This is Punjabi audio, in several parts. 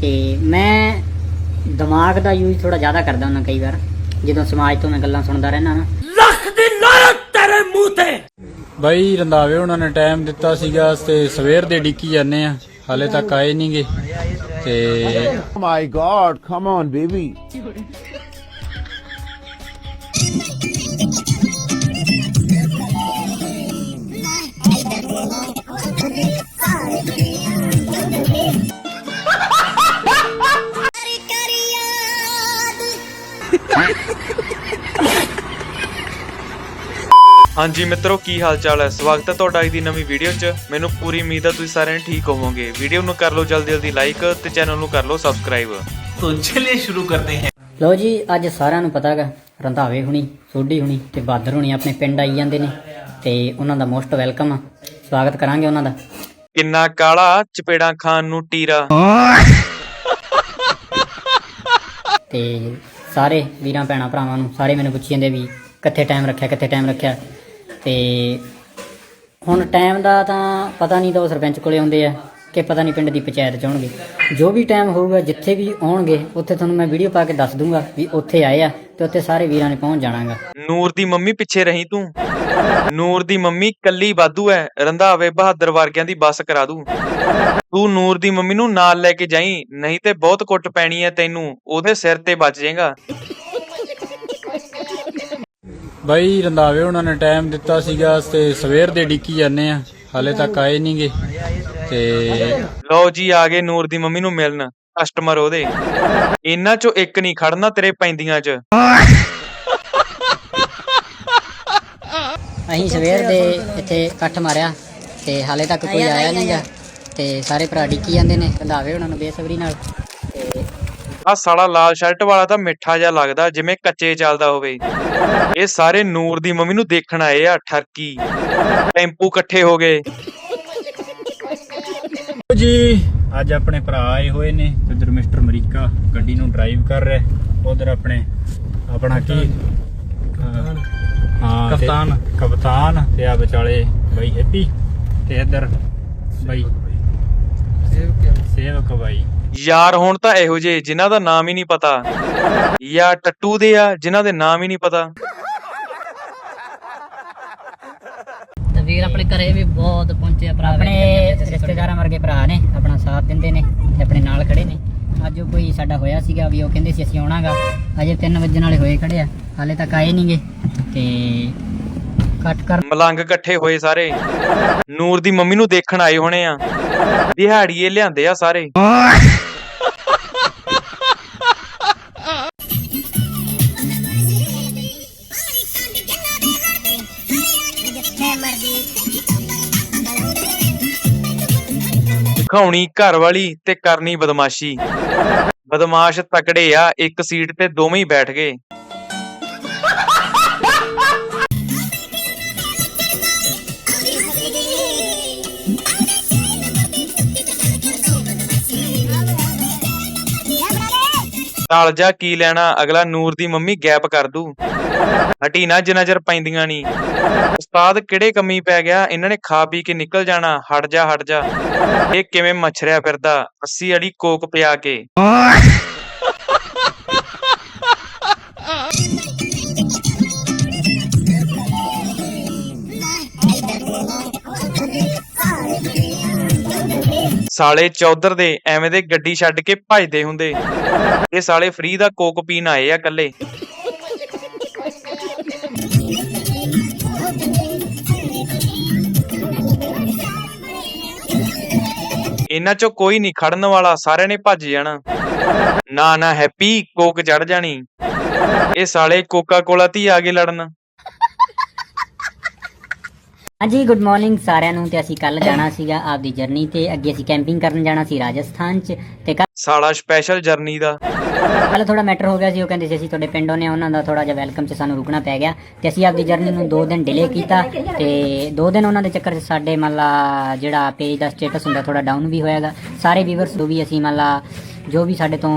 ਤੇ ਮੈਂ ਦਿਮਾਗ ਦਾ ਯੂਜ਼ ਥੋੜਾ ਜ਼ਿਆਦਾ ਕਰਦਾ ਹੁੰਦਾ ਕਈ ਵਾਰ ਜਦੋਂ ਸਮਾਜ ਤੋਂ ਮੈਂ ਗੱਲਾਂ ਸੁਣਦਾ ਰਹਿਣਾ ਨਾ। ਬਾਈ ਰੰਦਾਵੇ ਉਹਨਾਂ ਨੇ ਟਾਈਮ ਦਿੱਤਾ ਸੀਗਾ ਤੇ ਸਵੇਰ ਦੇ ਡਿੱਕੀ ਜਾਂਦੇ ਆ ਹਾਲੇ ਤੱਕ ਆਏ ਨਹੀਂਗੇ ਤੇ Oh my god, come on, ਹਾਂਜੀ ਮਿੱਤਰੋ ਕੀ ਹਾਲ ਚਾਲ ਹੈ? ਸਵਾਗਤ ਹੈ ਤੁਹਾਡਾ ਅੱਜ ਦੀ ਨਵੀਂ ਵੀਡੀਓ 'ਚ। ਮੈਨੂੰ ਪੂਰੀ ਉਮੀਦ ਹੈ ਤੁਸੀਂ ਸਾਰੇ ਠੀਕ ਹੋਵੋਗੇ। ਵੀਡੀਓ ਨੂੰ ਕਰ ਲਓ ਜਲਦੀ ਜਲਦੀ ਲਾਈਕ ਤੇ ਚੈਨਲ ਨੂੰ ਕਰ ਲਓ ਸਬਸਕ੍ਰਾਈਬ ਤੋ ਚਲਿਏ ਸ਼ੁਰੂ ਕਰਦੇ ਹਾਂ। ਲੋ ਜੀ ਅੱਜ ਸਾਰਿਆਂ ਨੂੰ ਪਤਾ ਹੈਗਾ ਰੰਧਾਵੇ ਹੁਣੀ ਸੋਢੀ ਹੁਣੀ ਤੇ ਬਾਦਰ ਹੁਣੀ ਆਪਣੇ ਪਿੰਡ ਆਈ ਜਾਂਦੇ ਨੇ ਤੇ ਉਹਨਾਂ ਦਾ ਮੋਸਟ ਵੈਲਕਮ ਆ। ਸਵਾਗਤ ਕਰਾਂਗੇ ਉਹਨਾਂ ਦਾ। ਕਿੰਨਾ ਕਾਲਾ ਚਪੇੜਾਂ ਖਾਨ ਨੂੰ ਟੀਰਾ। ਤੇ ਸਾਰੇ ਵੀਰਾਂ ਭੈਣਾਂ ਭਰਾਵਾਂ ਨੂੰ ਸਾਰੇ ਮੈਨੂੰ ਪੁੱਛੀ ਜਾਂਦੇ ਵੀ ਕਿੱਥੇ ਟਾਈਮ ਰੱਖਿਆ ਕਿੱਥੇ ਟਾਈਮ ਰੱਖਿਆ। ਤੇ ਹੁਣ ਟਾਈਮ ਦਾ ਤਾਂ ਪਤਾ ਨਹੀਂ ਤਾਂ ਉਹ ਸਰਪੰਚ ਕੋਲੇ ਆਉਂਦੇ ਆ ਕਿ ਪਤਾ ਨਹੀਂ ਪਿੰਡ ਦੀ ਪੰਚਾਇਤ ਚ ਆਉਣਗੇ। ਜੋ ਵੀ ਟਾਈਮ ਹੋਊਗਾ, ਜਿੱਥੇ ਵੀ ਆਉਣਗੇ, ਉੱਥੇ ਤੁਹਾਨੂੰ ਮੈਂ ਵੀਡੀਓ ਪਾ ਕੇ ਦੱਸ ਦੂੰਗਾ ਵੀ ਉੱਥੇ ਆਏ ਆ ਤੇ ਉੱਥੇ ਸਾਰੇ ਵੀਰਾਂ ਨੇ ਪਹੁੰਚ ਜਾਣਾਗਾ। ਨੂਰ ਦੀ ਮੰਮੀ ਪਿੱਛੇ ਰਹੀ ਤੂੰ। ਨੂਰ ਦੀ ਮੰਮੀ ਕੱਲੀ ਵਾਧੂ ਐ, ਰੰਧਾਵੇ ਬਹਾਦਰ ਵਰਗਿਆਂ ਦੀ ਬੱਸ ਕਰਾ ਦੂ। ਤੂੰ ਨੂਰ ਦੀ ਮੰਮੀ ਨੂੰ ਨਾਲ ਲੈ ਕੇ ਜਾਈ, ਨਹੀਂ ਤੇ ਬਹੁਤ ਕੁੱਟ ਪੈਣੀ ਐ ਤੈਨੂੰ, ਉਹਦੇ ਸਿਰ ਤੇ ਵੱਜ ਜਾਏਗਾ। ਬਾਈ ਰੰਦਾਵੇ ਉਹਨਾਂ ਨੇ ਟਾਈਮ ਦਿੱਤਾ ਸੀਗਾ ਤੇ ਸਵੇਰ ਦੇ ਡਿੱਕੀ ਜਾਂਦੇ ਆ। ਹਾਲੇ ਤੱਕ ਆਏ ਨਹੀਂਗੇ ਤੇ ਲਓ ਜੀ ਆ ਗਏ ਨੂਰ ਦੀ ਮੰਮੀ ਨੂੰ ਮਿਲਣ ਕਸਟਮਰ ਉਹਦੇ। ਇਹਨਾਂ ਚੋਂ ਇੱਕ ਨਹੀਂ ਖੜਨਾ ਤੇਰੇ ਪੈਂਦੀਆਂ 'ਚ। ਅਸੀਂ ਸਵੇਰ ਦੇ ਇੱਥੇ ਇਕੱਠ ਮਾਰਿਆ ਤੇ ਹਾਲੇ ਤੱਕ ਕੋਈ ਆਇਆ ਨਹੀਂਗਾ ਤੇ ਸਾਰੇ ਭਰਾ ਡਿੱਕੀ ਜਾਂਦੇ ਨੇ ਰੰਧਾਵੇ ਉਹਨਾਂ ਨੂੰ ਬੇਸਬਰੀ ਨਾਲ। ਆ ਸਾਲਾ ਲਾਲ ਸ਼ਰਟ ਵਾਲਾ ਤਾਂ ਮਿੱਠਾ ਜਿਹਾ ਲੱਗਦਾ ਜਿਵੇਂ ਕੱਚੇ ਚੱਲਦਾ ਹੋਵੇ। ਇਹ ਸਾਰੇ ਨੂਰ ਦੀ ਮੰਮੀ ਨੂੰ ਦੇਖਣ ਆਏ ਆ ਠਰਕੀ। ਟੈਂਪੂ ਇਕੱਠੇ ਹੋ ਗਏ। ਜੀ ਅੱਜ ਆਪਣੇ ਭਰਾ ਆਏ ਹੋਏ ਨੇ ਉਧਰ ਮਿਸਟਰ ਅਮਰੀਕਾ ਗੱਡੀ ਨੂੰ ਡਰਾਈਵ ਕਰ ਰਿਹਾ ਉਧਰ ਆਪਣੇ ਆਪਣਾ ਕੀ? ਹਾਂ ਕਪਤਾਨ। ਕਪਤਾਨ ਤੇ ਆ ਵਿਚਾਲੇ ਬਾਈ ਹੈਪੀ ਤੇ ਇੱਧਰ ਬਾਈ ਸੇਵਕ ਬਾਈ। ਯਾਰ ਹੁਣ ਤਾਂ ਇਹੋ ਜਿਹੇ ਜਿਨ੍ਹਾਂ ਦਾ ਨਾਮ ਹੀ ਨਹੀਂ ਪਤਾ। ਜਾਂ ਟੱਟੂ ਦੇ ਆ ਜਿਨ੍ਹਾਂ ਦੇ ਨਾਮ ਹੀ ਨਹੀਂ ਪਤਾ। ਤੇ ਵੀਰ ਆਪਣੇ ਘਰੇ ਵੀ ਬਹੁਤ ਪਹੁੰਚੇ ਆ ਭਰਾ ਆਪਣੇ ਰਿਸ਼ਤੇਦਾਰਾਂ ਵਰਗੇ ਭਰਾ ਨੇ ਆਪਣਾ ਸਾਥ ਦਿੰਦੇ ਨੇ ਤੇ ਆਪਣੇ ਨਾਲ ਖੜੇ ਨੇ। ਅੱਜ ਉਹ ਕੋਈ ਸਾਡਾ ਹੋਇਆ ਸੀਗਾ ਵੀ ਉਹ ਕਹਿੰਦੇ ਸੀ ਅਸੀਂ ਆਉਣਾਗਾ। ਅਜੇ 3 ਵਜੇ ਨਾਲੇ ਹੋਏ ਖੜੇ ਆ ਹਾਲੇ ਤੱਕ ਆਏ ਨਹੀਂਗੇ ਤੇ ਕੱਟ ਕਰ ਮਲੰਗ ਇਕੱਠੇ ਹੋਏ ਸਾਰੇ। ਨੂਰ ਦੀ ਮੰਮੀ ਨੂੰ ਦੇਖਣ ਆਏ ਹੋਣੇ ਆ। ਦਿਹਾੜੀਏ ਲਿਆਂਦੇ ਆ ਸਾਰੇ। ਦਿਖਾਉਣੀ ਘਰ ਵਾਲੀ ਤੇ ਕਰਨੀ ਬਦਮਾਸ਼ੀ। ਬਦਮਾਸ਼ ਤਕੜੇ ਆ, ਇੱਕ ਸੀਟ ਤੇ ਦੋਵੇਂ ਹੀ ਬੈਠ ਗਏ। ਟਲ ਜਾ ਕੀ ਲੈਣਾ, ਅਗਲਾ ਨੂਰ ਦੀ ਮੰਮੀ ਗੈਪ ਕਰ ਦੂ। ਹਟੀ ਨਾ ਜਿੰਨਾ ਚਿਰ ਪੈਂਦੀਆਂ ਨਹੀਂ ਉਸਤਾਦ, ਕਿਹੜੇ ਕਮੀ ਪੈ ਗਿਆ? ਇਹਨਾਂ ਨੇ ਖਾ ਪੀ ਕੇ ਨਿਕਲ ਜਾਣਾ। ਹਟ ਜਾ ਹਟ ਜਾ। ਇਹ ਕਿਵੇਂ ਮੱਛਰਿਆ ਫਿਰਦਾ? 80 ਅੜੀ ਕੋਕ ਪਿਆ ਕੇ। ਸਾਲੇ ਚੌਧਰ ਦੇ ਐਵੇਂ ਦੇ ਗੱਡੀ ਛੱਡ ਕੇ ਭਜਦੇ ਹੁੰਦੇ। ਇਹ ਸਾਲੇ ਫ੍ਰੀ ਦਾ ਕੋਕ ਪੀਣ ਆਏ ਆ ਕੱਲੇ ਇਹਨਾਂ ਚੋਂ ਕੋਈ ਨਹੀਂ ਖੜਨ ਵਾਲਾ, ਸਾਰਿਆਂ ਨੇ ਭੱਜ ਜਾਣਾ। ਨਾ ਨਾ, ਹੈਪੀ, ਕੋਕ ਚੜ ਜਾਣੀ। ਇਹ ਸਾਲੇ ਕੋਕਾ ਕੋਲਾ ਧੀ ਆ ਗਏ ਲੜਨ। ਹਾਂਜੀ ਗੁੱਡ ਮਾਰਨਿੰਗ ਸਾਰਿਆਂ ਨੂੰ ਤੇ ਅਸੀਂ ਕੱਲ ਜਾਣਾ ਸੀਗਾ ਆਪਦੀ ਜਰਨੀ ਤੇ। ਅੱਗੇ ਅਸੀਂ ਕੈਂਪਿੰਗ ਕਰਨ ਜਾਣਾ ਸੀ ਰਾਜਸਥਾਨ ਚ ਤੇ ਸਾਲਾ ਸਪੈਸ਼ਲ ਜਰਨੀ ਦਾ। ਕੱਲ ਥੋੜਾ ਮੈਟਰ ਹੋ ਗਿਆ ਸੀ ਉਹ ਕਹਿੰਦੇ ਸੀ ਅਸੀਂ ਤੁਹਾਡੇ ਪਿੰਡੋਂ ਨੇ ਉਹਨਾਂ ਦਾ ਥੋੜਾ ਜਿਹਾ ਵੈਲਕਮ ਚ ਸਾਨੂੰ ਰੁਕਣਾ ਪੈ ਗਿਆ। ਤੇ ਅਸੀਂ ਆਪਦੀ ਜਰਨੀ ਨੂੰ 2 ਦਿਨ ਡਿਲੇ ਕੀਤਾ ਤੇ 2 ਦਿਨ ਉਹਨਾਂ ਦੇ ਚੱਕਰ 'ਚ ਸਾਡੇ ਮੰਨ ਲਾ ਜਿਹੜਾ ਪੇਜ ਦਾ ਸਟੇਟਸ ਹੁੰਦਾ ਥੋੜਾ ਡਾਊਨ ਵੀ ਹੋਇਆਗਾ। ਸਾਰੇ ਵੀਵਰਸ ਜੋ ਵੀ ਅਸੀਂ ਮੰਨ ਲਾ ਜੋ ਵੀ ਸਾਡੇ ਤੋਂ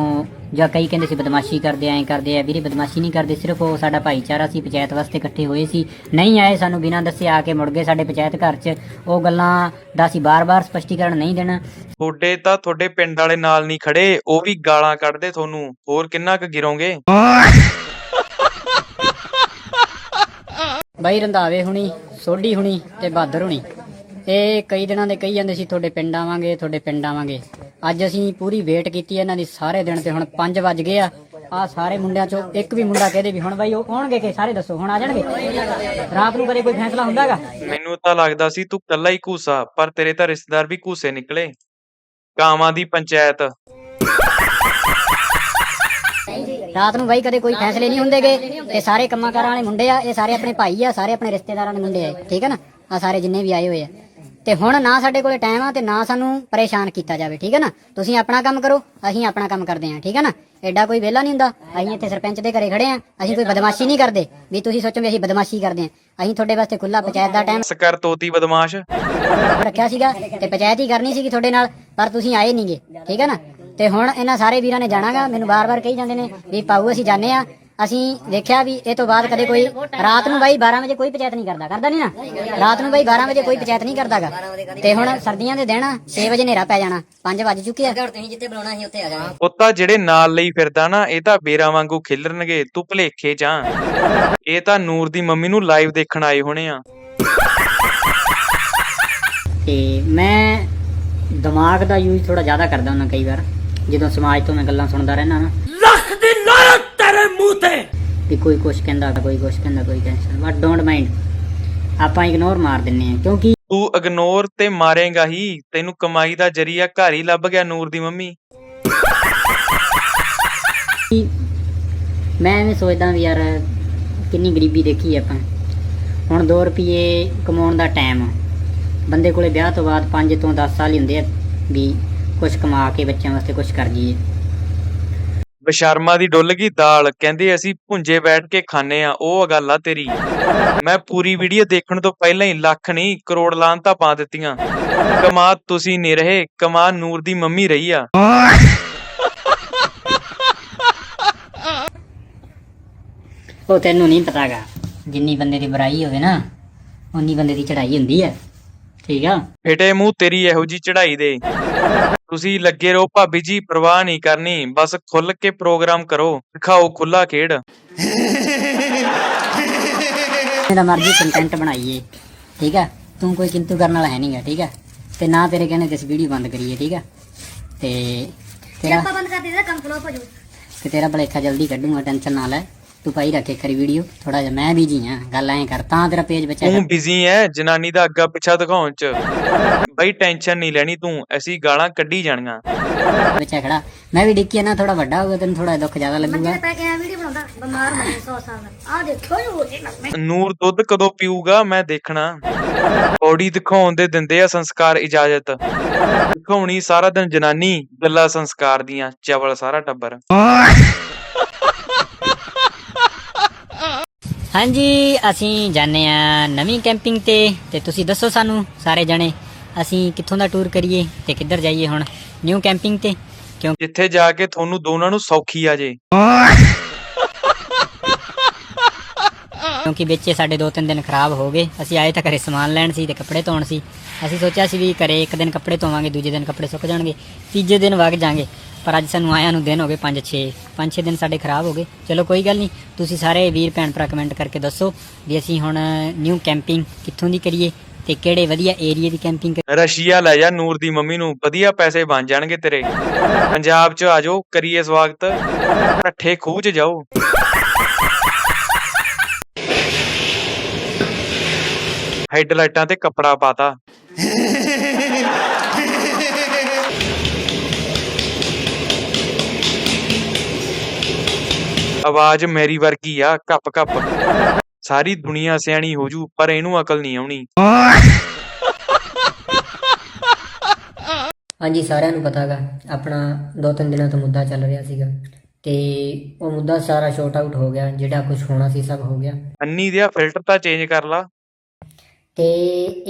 ਜਾਂ ਕਈ ਕਹਿੰਦੇ ਸੀ ਬਦਮਾਸ਼ੀ ਕਰਦੇ ਐਂ ਕਰਦੇ ਆ ਵੀਰੇ ਬਦਮਾਸ਼ੀ ਨਹੀਂ ਕਰਦੇ ਸਿਰਫ ਉਹ ਸਾਡਾ ਭਾਈਚਾਰਾ ਸੀ ਪੰਚਾਇਤ ਵਾਸਤੇ ਇਕੱਠੇ ਹੋਏ ਸੀ। ਨਹੀਂ ਆਏ ਸਾਨੂੰ ਬਿਨਾਂ ਦੱਸੇ ਆ ਕੇ ਮੁੜ ਗਏ ਸਾਡੇ ਪੰਚਾਇਤ ਘਰ 'ਚ। ਉਹ ਗੱਲਾਂ ਦਾ ਅਸੀਂ ਬਾਰ-ਬਾਰ ਸਪਸ਼ਟੀਕਰਨ ਨਹੀਂ ਦੇਣਾ। ਤੁਹਾਡੇ ਤਾਂ ਤੁਹਾਡੇ ਪਿੰਡ ਵਾਲੇ ਨਾਲ ਨਹੀਂ ਖੜੇ ਉਹ ਵੀ ਗਾਲਾਂ ਕੱਢਦੇ ਤੁਹਾਨੂੰ। ਹੋਰ ਕਿੰਨਾ ਕੁ ਗਿਰੋਗੇ? ਬਾਈ ਰੰਧਾਵੇ ਹੁਣੀ ਸੋਢੀ ਹੁਣੀ ਤੇ ਬਹਾਦਰ ਹੁਣੀ। ਇਹ ਕਈ ਦਿਨਾਂ ਦੇ ਕਹੀ ਜਾਂਦੇ ਸੀ ਤੁਹਾਡੇ ਪਿੰਡ ਆਵਾਂਗੇ ਤੁਹਾਡੇ ਪਿੰਡ ਆਵਾਂਗੇ। ਅੱਜ ਅਸੀਂ ਪੂਰੀ ਵੇਟ ਕੀਤੀ ਇਹਨਾਂ ਦੀ ਸਾਰੇ ਦਿਨ ਤੇ ਹੁਣ 5 ਵੱਜ ਗਏ ਆ। ਆ ਸਾਰੇ ਮੁੰਡਿਆਂ ਚੋਂ ਇੱਕ ਵੀ ਮੁੰਡਾ ਕਹਦੇ ਵੀ ਹੁਣ ਬਾਈ ਉਹ ਆਉਣਗੇ ਕਿ ਸਾਰੇ ਦੱਸੋ ਹੁਣ ਆ ਜਾਣਗੇ? ਰਾਤ ਨੂੰ ਕਦੇ ਕੋਈ ਫੈਸਲਾ ਹੁੰਦਾਗਾ? ਮੈਨੂੰ ਤਾਂ ਲੱਗਦਾ ਸੀ ਤੂੰ ਕੱਲਾ ਹੀ ਘੂਸਾ ਪਰ ਤੇਰੇ ਤਾਂ ਰਿਸ਼ਤੇਦਾਰ ਵੀ ਘੂਸੇ ਨਿਕਲੇ। ਕਾਵਾਂ ਦੀ ਪੰਚਾਇਤ। ਰਾਤ ਨੂੰ ਬਾਈ ਕਦੇ ਕੋਈ ਫੈਸਲੇ ਨਹੀਂ ਹੁੰਦੇਗੇ। ਇਹ ਸਾਰੇ ਕੰਮਾਂ ਕਾਰਾਂ ਵਾਲੇ ਮੁੰਡੇ ਆ ਇਹ ਸਾਰੇ ਆਪਣੇ ਭਾਈ ਆ ਸਾਰੇ ਆਪਣੇ ਰਿਸ਼ਤੇਦਾਰਾਂ ਦੇ ਮੁੰਡੇ ਆ ਠੀਕ ਹੈ ਨਾ? ਆ ਸਾਰੇ ਜਿੰਨੇ ਵੀ ਆਏ ਹੋਏ ਆ। ਤੇ ਹੁਣ ਨਾ ਸਾਡੇ ਕੋਲੇ ਟਾਈਮ ਆ ਤੇ ਨਾ ਸਾਨੂੰ ਪਰੇਸ਼ਾਨ ਕੀਤਾ ਜਾਵੇ ਠੀਕ ਹੈ ਨਾ? ਤੁਸੀਂ ਆਪਣਾ ਕੰਮ ਕਰੋ ਅਸੀਂ ਆਪਣਾ ਕੰਮ ਕਰਦੇ ਆ ਠੀਕ ਹੈ ਨਾ? ਐਡਾ ਕੋਈ ਵਿਹਲਾ ਨਹੀਂ ਹੁੰਦਾ। ਅਸੀਂ ਇੱਥੇ ਸਰਪੰਚ ਦੇ ਘਰੇ ਖੜੇ ਆ ਅਸੀਂ ਕੋਈ ਬਦਮਾਸ਼ੀ ਨਹੀਂ ਕਰਦੇ। ਵੀ ਤੁਸੀਂ ਸੋਚੋ ਵੀ ਅਸੀਂ ਬਦਮਾਸ਼ੀ ਕਰਦੇ ਆ ਅਸੀਂ ਤੁਹਾਡੇ ਵਾਸਤੇ ਖੁੱਲਾ ਪੰਚਾਇਤ ਦਾ ਟਾਈਮ ਸਕਰ ਤੋਤੀ ਬਦਮਾਸ਼। ਰੱਖਿਆ ਸੀਗਾ ਤੇ ਪੰਚਾਇਤ ਹੀ ਕਰਨੀ ਸੀਗੀ ਤੁਹਾਡੇ ਨਾਲ ਪਰ ਤੁਸੀਂ ਆਏ ਨਹੀਂਗੇ ਠੀਕ ਹੈ ਨਾ? ਤੇ ਹੁਣ ਇਹਨਾਂ ਸਾਰੇ ਵੀਰਾਂ ਨੇ ਜਾਣਾਗਾ ਮੈਨੂੰ ਬਾਰ-ਬਾਰ ਕਹੀ ਜਾਂਦੇ ਨੇ ਵੀ ਪਾਉ ਅਸੀਂ ਜਾਣੇ ਆ ਅਸੀਂ ਵੇਖਿਆ ਵੀ ਇਹ ਤੋਂ ਬਾਅਦ ਕਦੇ ਕੋਈ ਰਾਤ ਨੂੰ ਬਾਈ 12 ਵਜੇ ਕੋਈ ਪੰਚਾਇਤ ਨਹੀਂ ਕਰਦਾ ਕਰਦਾ ਨਹੀਂ ਨਾ? ਰਾਤ ਨੂੰ ਬਾਈ 12 ਵਜੇ ਕੋਈ ਪੰਚਾਇਤ ਨਹੀਂ ਕਰਦਾਗਾ। ਤੇ ਹੁਣ ਸਰਦੀਆਂ ਦੇ ਦਿਨ 6 ਵਜੇ ਹਨੇਰਾ ਪੈ ਜਾਣਾ 5 ਵੱਜ ਚੁੱਕੇ ਆ। ਤੁਸੀਂ ਜਿੱਥੇ ਬੁਲਾਉਣਾ ਸੀ ਉੱਥੇ ਆ ਜਾਣਾ। ਪੁੱਤਾ ਜਿਹੜੇ ਨਾਲ ਲਈ ਫਿਰਦਾ ਨਾ ਇਹ ਤਾਂ ਬੇਰਾਂ ਵਾਂਗੂ ਖਿਲਰਨਗੇ ਤੂੰ ਭਲੇਖੇ ਆਂ। ਇਹ ਤਾਂ ਨੂਰ ਦੀ ਮੰਮੀ ਨੂੰ ਲਾਈਵ ਦੇਖਣ ਆਏ ਹੋਣੇ ਆ। ਤੇ ਮੈਂ ਦਿਮਾਗ ਦਾ ਯੂਜ਼ ਥੋੜਾ ਜ਼ਿਆਦਾ ਕਰਦਾ ਹੁੰਦਾ ਕਈ ਵਾਰ ਜਦੋਂ ਸਮਾਜ ਤੋਂ ਮੈਂ ਗੱਲਾਂ ਸੁਣਦਾ ਰਹਿਣਾ ਨਾ। ਮੂੰਹ ਤੇ। ਵੀ ਕੋਈ ਕੁਛ ਕਹਿੰਦਾ ਕੋਈ ਕੁਛ ਕਹਿੰਦਾ ਕੋਈ ਟੈਨਸ਼ਨ ਬਟ ਡੋਂਟ ਮਾਈਂਡ ਆਪਾਂ ਇਗਨੋਰ ਮਾਰ ਦਿੰਨੇ ਆ ਕਿਉਂਕਿ ਤੂੰ ਇਗਨੋਰ ਤੇ ਮਾਰੇਗਾ ਹੀ। ਤੈਨੂੰ ਕਮਾਈ ਦਾ ਜਰੀਆ ਘਰ ਹੀ ਲੱਭ ਗਿਆ ਨੂਰ ਦੀ ਮੰਮੀ। ਮੈਂ ਐਵੇਂ ਸੋਚਦਾ ਵੀ ਯਾਰ ਕਿੰਨੀ ਗਰੀਬੀ ਦੇਖੀ ਆਪਾਂ। ਹੁਣ 2 ਰੁਪਏ ਕਮਾਉਣ ਦਾ ਟਾਈਮ ਬੰਦੇ ਕੋਲੇ ਵਿਆਹ ਤੋਂ ਬਾਅਦ 5 ਤੋਂ 10 ਸਾਲ ਹੀ ਹੁੰਦੇ ਆ ਵੀ ਕੁਝ ਕਮਾ ਕੇ ਬੱਚਿਆਂ ਵਾਸਤੇ ਕੁਝ ਕਰ ਜੀਏ ਬਸ਼ਰਮਾ ਦੀ ਡੁੱਲ ਗਈ ਦਾਲ ਕਹਿੰਦੇ ਅਸੀਂ ਭੁੰਜੇ ਬੈਠ ਕੇ ਖਾਣੇ ਆ ਉਹ ਗੱਲ ਆ। ਤੇਰੀ ਮੈਂ ਪੂਰੀ ਵੀਡੀਓ ਦੇਖਣ ਤੋਂ ਪਹਿਲਾਂ ਹੀ ਲੱਖ ਨਹੀਂ ਕਰੋੜ ਲਾਂਤਾ ਪਾ ਦਿੱਤੀਆਂ। ਕਮਾ ਤੁਸੀਂ ਨਹੀਂ ਰਹੇ ਕਮਾ ਨੂਰ ਦੀ ਮੰਮੀ ਰਹੀ ਆ। ਉਹ ਤੈਨੂੰ ਨਹੀਂ ਪਤਾਗਾ ਜਿੰਨੀ ਬੰਦੇ ਦੀ ਬੁਰਾਈ ਹੋਵੇ ਨਾ ਉਨੀ ਬੰਦੇ ਦੀ ਚੜਾਈ ਹੁੰਦੀ ਹੈ ਠੀਕ ਆ? ਫਿਟੇ ਮੂੰਹ ਤੇਰੀ ਇਹੋ ਜੀ ਚੜਾਈ ਦੇ। ਤੁਸੀਂ ਲੱਗੇ ਰਹੋ ਭਾਬੀ ਜੀ ਪਰਵਾਹ ਨਹੀਂ ਕਰਨੀ ਬਸ ਖੁੱਲ ਕੇ ਪ੍ਰੋਗਰਾਮ ਕਰੋ ਦਿਖਾਓ ਖੁੱਲਾ ਖੇਡ। ਇਹਦਾ ਮਰਜ਼ੀ ਕੰਟੈਂਟ ਬਣਾਈਏ ਠੀਕ ਆ ਤੂੰ ਕੋਈ ਕਿੰਤੂ ਕਰਨ ਵਾਲਾ ਹੈ ਨਹੀਂਗਾ ਠੀਕ ਆ ਤੇ ਨਾ ਤੇਰੇ ਕਹਿੰਦੇ ਇਸ ਵੀਡੀਓ ਬੰਦ ਕਰੀਏ ਠੀਕ ਆ ਤੇ ਤੇਰਾ ਆਪਾਂ ਬੰਦ ਕਰ ਦਿੱਤਾ ਕੰਮ ਫਲੋਪ ਹੋ ਜਾਊ। ਤੇ ਤੇਰਾ ਭਲੇਖਾ ਜਲਦੀ ਕੱਢੂਗਾ ਟੈਨਸ਼ਨ ਨਾ ਲੈ। ਤੂੰ ਪਾਈ ਰੱਖੇ ਕਰੀ ਵੀਡੀਓ ਥੋੜਾ ਜਿਹਾ ਮੈਂ ਬਿਜ਼ੀ ਆ ਗੱਲ ਐਂ ਕਰ ਤਾਂ ਤੇਰਾ ਪੇਜ ਬਚਿਆ ਤੂੰ ਬਿਜ਼ੀ ਐ ਜਨਾਨੀ ਦਾ ਅੱਗਾ ਪਿੱਛਾ ਦਿਖਾਉਣ ਚ। ਬਈ ਟੈਨਸ਼ਨ ਨਹੀਂ ਲੈਣੀ ਤੂੰ ਅਸੀਂ ਗਾਲਾਂ ਕੱਢੀ ਜਾਣੀਆਂ। ਬਚਿਆ ਖੜਾ। ਮੈਂ ਵੀ ਡਿੱਕੀ ਨਾ ਥੋੜਾ ਵੱਡਾ ਹੋਊਗਾ ਤੈਨੂੰ ਥੋੜਾ ਦੁੱਖ ਜ਼ਿਆਦਾ ਲੱਗੂਗਾ। ਪੈ ਕੇ ਆ ਵੀਡੀਓ ਬਣਾਉਂਦਾ ਬਿਮਾਰ ਹੋ ਗਿਆ 100 ਸਾਲ। ਦਾ ਆ ਦੇਖੋ ਜੀ ਹੋ ਜੇ ਮੈਂ ਨੂਰ ਦੁੱਧ ਕਦੋਂ ਪੀਊਗਾ ਮੈਂ ਦੇਖਣਾ। ਬੋਡੀ ਦਿਖਾਉਣ ਦੇ ਦਿੰਦੇ ਆ ਸੰਸਕਾਰ ਇਜਾਜ਼ਤ। ਦਿਖਾਉਣੀ ਸਾਰਾ ਦਿਨ ਜਨਾਨੀ ਗੱਲਾਂ ਸੰਸਕਾਰ ਦੀਆਂ ਚਵਲ ਸਾਰਾ ਟੱਬਰ। ਹਾਂਜੀ ਅਸੀਂ ਜਾਣੇ ਆ ਨਵੀਂ ਕੈਂਪਿੰਗ ਤੇ ਤੇ ਤੁਸੀਂ ਦੱਸੋ ਸਾਨੂੰ ਸਾਰੇ ਜਣੇ ਅਸੀਂ ਕਿੱਥੋਂ ਦਾ ਟੂਰ ਕਰੀਏ ਤੇ ਕਿੱਧਰ ਜਾਈਏ ਹੁਣ ਨਿਊ ਕੈਂਪਿੰਗ ਤੇ? ਕਿਉਂ? ਜਿੱਥੇ ਜਾ ਕੇ ਤੁਹਾਨੂੰ ਦੋਨਾਂ ਨੂੰ ਸੌਖੀ ਆ ਜੇ। ਕਿਉਂਕਿ ਵਿੱਚ ਸਾਡੇ ਦੋ ਤਿੰਨ ਦਿਨ ਖਰਾਬ ਹੋ ਗਏ। ਅਸੀਂ ਆਏ ਤਾਂ ਘਰੇ ਸਮਾਨ ਲੈਣ ਸੀ ਤੇ ਕੱਪੜੇ ਧੋਣ ਸੀ। ਅਸੀਂ ਸੋਚਿਆ ਸੀ ਵੀ ਘਰੇ ਇੱਕ ਦਿਨ ਕੱਪੜੇ ਧੋਵਾਂਗੇ, ਦੂਜੇ ਦਿਨ ਕੱਪੜੇ ਸੁੱਕ ਜਾਣਗੇ। ਤੀਜੇ ਦਿਨ ਵਗ ਜਾਾਂਗੇ। ਪਰ ਅੱਜ ਸਾਨੂੰ ਆਇਆਂ ਨੂੰ ਦਿਨ ਹੋ ਗਏ 5 6 5 6 ਦਿਨ ਸਾਡੇ ਖਰਾਬ ਹੋ ਗਏ। ਚਲੋ ਕੋਈ ਗੱਲ ਨਹੀਂ, ਤੁਸੀਂ ਸਾਰੇ ਵੀਰ ਭੈਣ ਭਰਾ ਕਮੈਂਟ ਕਰਕੇ ਦੱਸੋ ਵੀ ਅਸੀਂ ਹੁਣ ਨਿਊ ਕੈਂਪਿੰਗ ਕਿੱਥੋਂ ਦੀ ਕਰੀਏ ਤੇ ਕਿਹੜੇ ਵਧੀਆ ਏਰੀਆ ਦੀ ਕੈਂਪਿੰਗ ਰਸ਼ੀਆ ਲੈ ਜਾ, ਨੂਰ ਦੀ ਮੰਮੀ ਨੂੰ ਵਧੀਆ ਪੈਸੇ ਬਣ ਜਾਣਗੇ ਤੇਰੇ। ਪੰਜਾਬ 'ਚ ਆ ਜਾਓ, ਕਰੀਏ ਸਵਾਗਤ। ਠੱਠੇ ਖੂਹ 'ਚ ਜਾਓ। ਹੈਡਲਾਈਟਾਂ ਤੇ ਕੱਪੜਾ ਪਾਤਾ। ਆਵਾਜ਼ ਮੇਰੀ ਵਰਗੀ ਆ ਕੱਪ ਕੱਪ। ਸਾਰੀ ਦੁਨੀਆ ਸਿਆਣੀ ਹੋ ਜੂ ਪਰ ਇਹਨੂੰ ਅਕਲ ਨਹੀਂ ਆਉਣੀ। ਹਾਂਜੀ ਸਾਰਿਆਂ ਨੂੰ ਪਤਾਗਾ ਆਪਣਾ ਦੋ ਤਿੰਨ ਦਿਨਾਂ ਤੋਂ ਮੁੱਦਾ ਚੱਲ ਰਿਹਾ ਸੀਗਾ। ਤੇ ਉਹ ਮੁੱਦਾ ਸਾਰਾ ਸ਼ਾਰਟ ਆਊਟ ਹੋ ਗਿਆ ਜਿਹੜਾ ਕੁਝ ਹੋਣਾ ਸੀ ਸਭ ਹੋ ਗਿਆ। ਅੰਨੀ ਦਿਆ ਫਿਲਟਰ ਤਾਂ ਚੇਂਜ ਕਰ ਲਾ। ਤੇ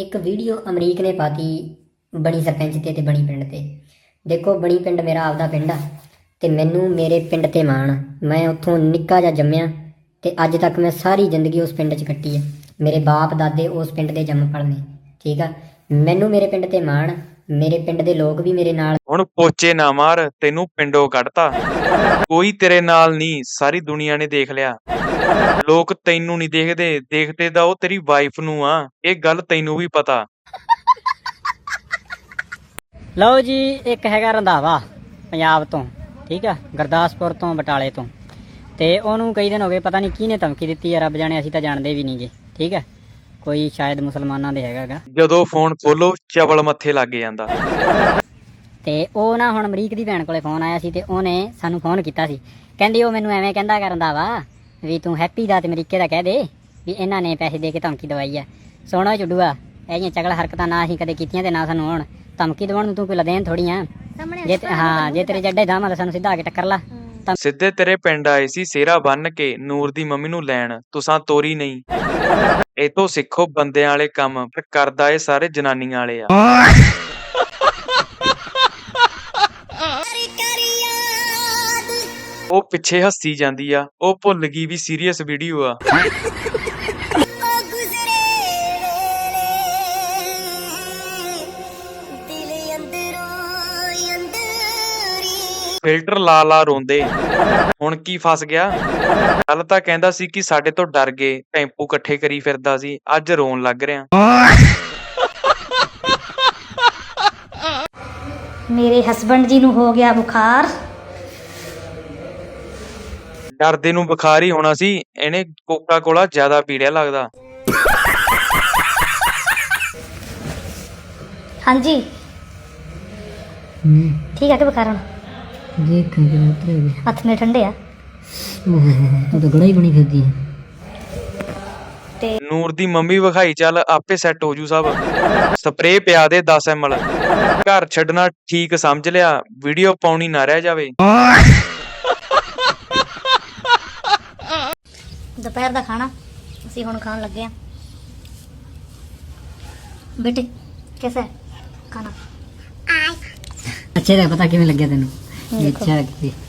ਇੱਕ ਵੀਡੀਓ ਅਮਰੀਕ ਨੇ ਪਾਤੀ ਬਣੀ ਸਰਪੰਚ ਤੇ ਤੇ ਬਣੀ ਪਿੰਡ ਤੇ। ਦੇਖੋ, ਬਣੀ ਪਿੰਡ ਮੇਰਾ ਆਪਦਾ ਪਿੰਡ ਆ ਤੇ ਮੈਨੂੰ ਮੇਰੇ ਪਿੰਡ ਤੇ ਮਾਣ ਮੈਂ ਉੱਥੋਂ ਨਿੱਕਾ ਜਿਹਾ ਜੰਮਿਆ ਤੇ ਅੱਜ ਤੱਕ ਮੈਂ ਸਾਰੀ ਜ਼ਿੰਦਗੀ ਉਸ ਪਿੰਡ 'ਚ ਕੱਟੀ ਆ। ਮੇਰੇ ਬਾਪ, ਦਾਦੇ ਉਸ ਪਿੰਡ ਦੇ ਜੰਮ ਪਲ ਨੇ, ਠੀਕ ਆ? ਮੈਨੂੰ ਮੇਰੇ ਪਿੰਡ ਤੇ ਮਾਣ ਮੇਰੇ ਪਿੰਡ ਦੇ ਲੋਕ ਵੀ ਮੇਰੇ ਨਾਲ ਹੁਣ ਪੋਚੇ ਨਾ ਮਾਰ, ਤੈਨੂੰ ਪਿੰਡੋਂ ਕੱਢਤਾ। ਕੋਈ ਤੇਰੇ ਨਾਲ ਨਹੀਂ, ਸਾਰੀ ਦੁਨੀਆ ਨੇ ਦੇਖ ਲਿਆ। ਲੋਕ ਤੈਨੂੰ ਨਹੀਂ ਦੇਖਦੇ ਦੇਖਦੇ ਤਾਂ ਉਹ ਤੇਰੀ ਵਾਈਫ ਨੂੰ ਆ। ਇਹ ਗੱਲ ਤੈਨੂੰ ਵੀ ਪਤਾ। ਲਓ ਜੀ ਇੱਕ ਹੈਗਾ ਰੰਧਾਵਾ ਪੰਜਾਬ ਤੋਂ ਠੀਕ ਆ? ਗੁਰਦਾਸਪੁਰ ਤੋਂ ਬਟਾਲੇ ਤੋਂ। ਤੇ ਉਹਨੂੰ ਕਈ ਦਿਨ ਹੋ ਗਏ ਪਤਾ ਨਹੀਂ ਕਿਹਨੇ ਧਮਕੀ ਦਿੱਤੀ ਹੈ ਰੱਬ ਜਾਣੇ ਅਸੀਂ ਤਾਂ ਜਾਣਦੇ ਵੀ ਨਹੀਂਗੇ ਠੀਕ ਹੈ ਕੋਈ ਸ਼ਾਇਦ ਮੁਸਲਮਾਨਾਂ ਦੇ ਹੈਗਾਗਾ ਜਦੋਂ ਫੋਨ ਖੋਲੋ ਚਵਲ ਮੱਥੇ ਲੱਗ ਜਾਂਦਾ। ਤੇ ਉਹ ਨਾ ਹੁਣ ਅਮਰੀਕ ਦੀ ਭੈਣ ਕੋਲੇ ਫੋਨ ਆਇਆ ਸੀ ਤੇ ਉਹਨੇ ਸਾਨੂੰ ਫੋਨ ਕੀਤਾ ਸੀ। ਕਹਿੰਦੀ ਉਹ ਮੈਨੂੰ ਐਵੇਂ ਕਹਿੰਦਾ ਕਰ ਰੰਧਾਵਾ ਵੀ ਤੂੰ ਹੈਪੀ ਦਾ ਤੇ ਅਮਰੀਕੇ ਦਾ ਕਹਿ ਦੇ ਵੀ ਇਹਨਾਂ ਨੇ ਪੈਸੇ ਦੇ ਕੇ ਧਮਕੀ ਦਵਾਈ ਆ। ਸੋਹਣਾ ਚੁੱਡੂਆ ਇਹ ਜਿਹੀਆਂ ਚਗਲ ਹਰਕਤਾਂ ਨਾ ਅਸੀਂ ਕਦੇ ਕੀਤੀਆਂ ਤੇ ਨਾ ਸਾਨੂੰ ਹੁਣ ਧਮਕੀ ਦਵਾਉਣ ਨੂੰ ਤੂੰ ਕੋਈ ਲਦੇਨ ਥੋੜੀ ਆ। ਜੇ ਹਾਂ ਜੇ ਤੇਰੇ ਜੱਡੇ ਦਾਮ ਆ ਤਾਂ ਸਾਨੂੰ ਸਿੱਧਾ ਆ ਕੇ ਟੱਕਰ ਲਾ। ਸਿੱਧੇ ਤੇਰੇ ਪਿੰਡ ਆਏ ਸੀ ਸੇਰਾ ਬੰਨ ਕੇ ਨੂਰ ਦੀ ਮੰਮੀ ਨੂੰ ਲੈਣ। ਤੁਸਾਂ ਤੋਰੀ ਨਹੀਂ। ਇਹ ਤੋਂ ਸਿੱਖੋ ਬੰਦਿਆਂ ਵਾਲੇ ਕੰਮ ਪਰ ਕਰਦਾ ਇਹ ਸਾਰੇ ਜਨਾਨੀਆਂ ਵਾਲੇ ਆ। ਉਹ ਪਿੱਛੇ ਹੱਸੀ ਜਾਂਦੀ ਆ, ਉਹ ਭੁੱਲ ਗਈ ਵੀ ਸੀਰੀਅਸ ਵੀਡੀਓ ਆ। ਫਿਲਟਰ ਲਾ ਲਾ ਰੋਂਦੇ। ਹੁਣ ਕੀ ਫਸ ਗਿਆ? ਕੱਲ ਤਾਂ ਕਹਿੰਦਾ ਸੀ ਕਿ ਸਾਡੇ ਤੋਂ ਡਰ ਗਏ, ਟੈਂਪੂ ਇਕੱਠੇ ਕਰੀ ਫਿਰਦਾ ਸੀ, ਅੱਜ ਰੋਣ ਲੱਗ ਰਿਹਾ। ਮੇਰੇ ਹਸਬੰਡ ਜੀ ਨੂੰ ਹੋ ਗਿਆ ਬੁਖਾਰ। ਡਰਦੇ ਨੂੰ ਬੁਖਾਰ ਹੀ ਹੋਣਾ ਸੀ ਇਹਨੇ ਕੋਕਾ ਕੋਲਾ ਜ਼ਿਆਦਾ ਪੀ ਲਿਆ ਲੱਗਦਾ। ਹਾਂਜੀ। ਠੀਕ ਹੈ ਕਿ ਬੁਖਾਰ ਹੁਣ? ਦੇਖ ਕੇ ਉਤਰੇ ਗਏ ਹੱਥ ਮੇ ਠੰਡੇ ਆ। ਉਹ ਤਾਂ ਗੜਾ ਹੀ ਬਣੀ ਫਿਰਦੀ ਹੈ ਤੇ ਨੂਰ ਦੀ ਮੰਮੀ ਵਿਖਾਈ ਚੱਲ ਆਪੇ ਸੈੱਟ ਹੋ ਜੂ ਸਭ। ਸਪਰੇਅ ਪਿਆ ਦੇ 10 ml ਘਰ ਛੱਡਣਾ ਠੀਕ ਸਮਝ ਲਿਆ ਵੀਡੀਓ ਪਾਉਣੀ ਨਾ ਰਹਿ ਜਾਵੇ। ਦੁਪਹਿਰ ਦਾ ਖਾਣਾ ਅਸੀਂ ਹੁਣ ਖਾਣ ਲੱਗੇ ਆ ਬੇਟੇ ਹੈ ਖਾਣਾ? ਅੱਛੇ ਦਾ ਪਤਾ ਕਿਵੇਂ ਲੱਗਿਆ ਤੈਨੂੰ? ਦੇਖੋ। ਅੱਛਾ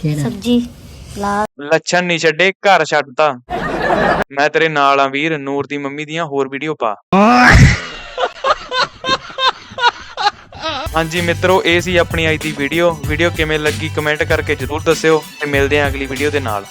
ਕਿਹੜਾ? ਸਬਜੀ ਲੱਛਣ ਨਹੀਂ ਛੱਡੇ ਘਰ ਛੱਡਤਾ ਮੈਂ ਤੇਰੇ ਨਾਲ ਆ ਵੀਰ ਨੂਰ ਦੀ ਮੰਮੀ ਦੀਆਂ ਹੋਰ ਵੀਡੀਓ ਪਾ। ਹਾਂਜੀ ਮਿੱਤਰੋ ਇਹ ਸੀ ਆਪਣੀ ਅੱਜ ਦੀ ਵੀਡੀਓ ਵੀਡੀਓ ਕਿਵੇਂ ਲੱਗੀ ਕਮੈਂਟ ਕਰਕੇ ਜਰੂਰ ਦੱਸਿਓ ਤੇ ਮਿਲਦੇ ਹਾਂ ਅਗਲੀ ਵੀਡੀਓ ਦੇ ਨਾਲ।